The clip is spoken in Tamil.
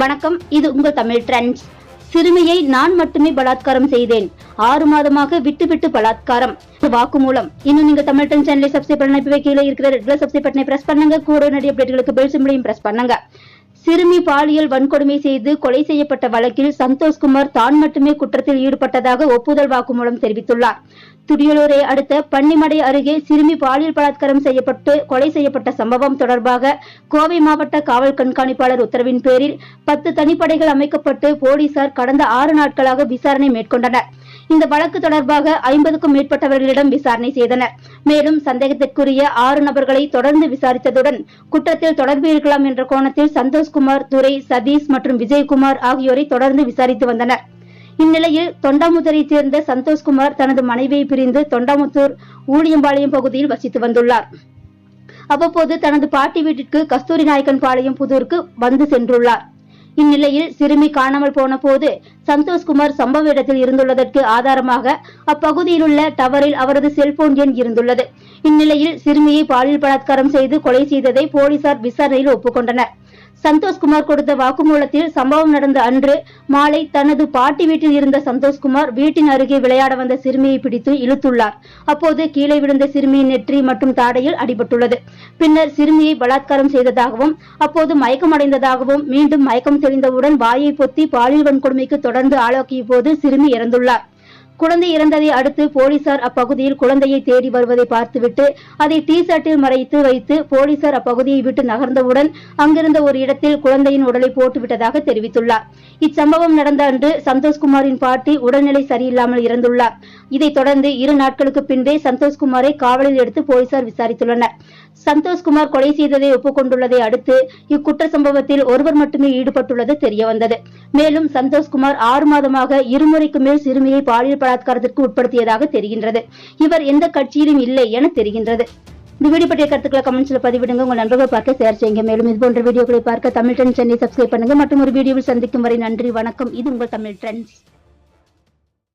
வணக்கம் இது உங்கள் தமிழ் ட்ரெண்ட்ஸ் சிறுமியை நான் மட்டுமே பலாத்காரம் செய்தேன். ஆறு மாதமாக விட்டு விட்டு பலாத்காரம் வாக்குமூலம். இன்னும் நீங்க தமிழ் ட்ரெண்ட் சேனலை சப்ஸ்கிரைப் பண்ண இப்பவே கீழே இருக்கிற ரெகுலர் சப்ஸ்கிரைப் பட்டனை பிரஸ் பண்ணுங்க. கூட நிறைய அப்டேட்களுக்கு பெல் சிம்பிளையும் பிரஸ் பண்ணுங்க. சிறுமி பாலியல் வன்கொடுமை செய்து கொலை செய்யப்பட்ட வழக்கில் சந்தோஷ்குமார் தான் மட்டுமே குற்றத்தில் ஈடுபட்டதாக ஒப்புதல் வாக்குமூலம் தெரிவித்துள்ளார். துடியலூரை அடுத்த பன்னிமடை அருகே சிறுமி பாலியல் பலாத்காரம் செய்யப்பட்டு கொலை செய்யப்பட்ட சம்பவம் தொடர்பாக கோவை மாவட்ட காவல் கண்காணிப்பாளர் உத்தரவின் பேரில் பத்து தனிப்படைகள் அமைக்கப்பட்டு போலீசார் கடந்த ஆறு நாட்களாக விசாரணை மேற்கொண்டனர். இந்த வழக்கு தொடர்பாக ஐம்பதுக்கும் மேற்பட்டவர்களிடம் விசாரணை செய்தனர். மேலும் சந்தேகத்திற்குரிய ஆறு நபர்களை தொடர்ந்து விசாரித்ததுடன் குற்றத்தில் தொடர்பு இருக்கலாம் என்ற கோணத்தில் சந்தோஷ்குமார் துரை சதீஷ் மற்றும் விஜயகுமார் ஆகியோரை தொடர்ந்து விசாரித்து வந்தனர். இந்நிலையில் தொண்டாமுத்தூரைச் சேர்ந்த சந்தோஷ்குமார் தனது மனைவியை பிரிந்து தொண்டாமுத்தூர் ஊழியம்பாளையம் பகுதியில் வசித்து வந்துள்ளார். அவ்வப்போது தனது பாட்டி வீட்டிற்கு கஸ்தூரி நாயக்கன் பாளையம் புதூருக்கு வந்து சென்றுள்ளார். இந்நிலையில் சிறுமி காணாமல் போன போது சந்தோஷ்குமார் சம்பவ இடத்தில் இருந்துள்ளதற்கு ஆதாரமாக அப்பகுதியில் உள்ள டவரில் அவரது செல்போன் எண் இருந்துள்ளது. இந்நிலையில் சிறுமியை பாலியல் பலாத்காரம் செய்து கொலை செய்ததை போலீசார் விசாரணையில் ஒப்புக்கொண்டனர். சந்தோஷ்குமார் கொடுத்த வாக்குமூலத்தில் சம்பவம் நடந்த அன்று மாலை தனது பாட்டி வீட்டில் இருந்த சந்தோஷ்குமார் வீட்டின் அருகே விளையாட வந்த சிறுமியை பிடித்து இழுத்துள்ளார். அப்போது கீழே விழுந்த சிறுமியின் நெற்றி மற்றும் தாடையில் அடிபட்டுள்ளது. பின்னர் சிறுமியை பலாத்காரம் செய்ததாகவும் அப்போது மயக்கமடைந்ததாகவும் மீண்டும் மயக்கம் தெளிந்தவுடன் வாயை பொத்தி பாலியல் வன்கொடுமைக்கு தொடர்ந்து ஆளாக்கிய போது சிறுமி இறந்துள்ளார். குழந்தை இறந்ததை அடுத்து போலீசார் அப்பகுதியில் குழந்தையை தேடி வருவதை பார்த்துவிட்டு அதை டி ஷர்ட்டில் மறைத்து வைத்து போலீசார் அப்பகுதியை விட்டு நகர்ந்தவுடன் அங்கிருந்த ஒரு இடத்தில் குழந்தையின் உடலை போட்டுவிட்டதாக தெரிவித்துள்ளார். இச்சம்பவம் நடந்த அன்று சந்தோஷ்குமாரின் பாட்டி உடல்நிலை சரியில்லாமல் இறந்துள்ளார். இதைத் தொடர்ந்து இரு நாட்களுக்கு பின்பே சந்தோஷ்குமாரை காவலில் எடுத்து போலீசார் விசாரித்துள்ளனர். சந்தோஷ்குமார் கொலை செய்ததை ஒப்புக்கொண்டுள்ளதை அடுத்து இக்குற்ற சம்பவத்தில் ஒருவர் மட்டுமே ஈடுபட்டுள்ளது தெரியவந்தது. மேலும் சந்தோஷ்குமார் ஆறு மாதமாக இருமுறைக்கு மேல் சிறுமியை பாலியல் பலாத்காரத்திற்கு உட்படுத்தியதாக தெரிகின்றது. இவர் எந்த கட்சியிலும் இல்லை என தெரிகின்றது. இந்த வீடியோ பற்றிய கருத்துக்களை கமெண்ட்ஸ்ல பதிவிடுங்க. உங்கள் நண்பர்கள் பார்க்க ஷேர் செய்யுங்க. மேலும் இது போன்ற வீடியோக்களை பார்க்க தமிழ் ட்ரெண்ட் சென்னை சப்ஸ்கிரைப் பண்ணுங்க. மற்றும் ஒரு வீடியோவில் சந்திக்கும் வரை நன்றி வணக்கம். இது உங்கள் தமிழ் ட்ரெண்ட்ஸ்